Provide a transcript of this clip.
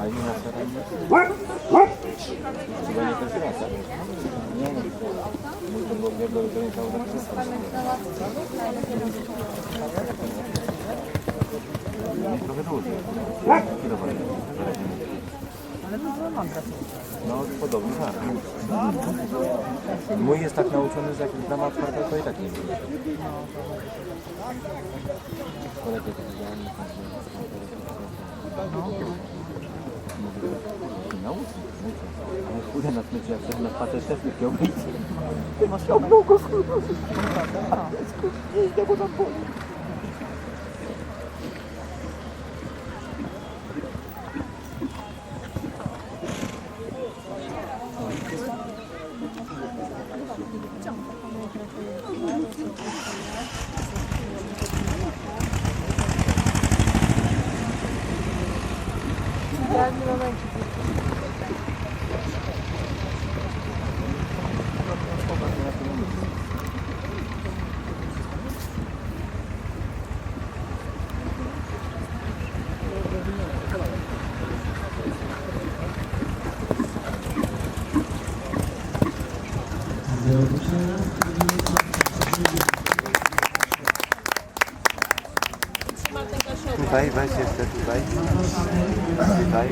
A, imię na serenie? Chyba nie raz, tak? Nie, nie. Mój to był nie był, to nie cały zakres. Nie, trochę dłużej. Ile Ale to mądre. No, podobnie tak. Mój jest tak nauczony, że jak brama otwarta, to i tak nie wiem. Kolega powiedziałem, Nauczy, nauczy. Ale kurde na smyczy, jak szedł na spacer też nie chciał być. Ciągnął go kurde. Nie idę, bo tam boli. Ben de ona gidiyorum. Tutaj, weź jeszcze tutaj. Tutaj.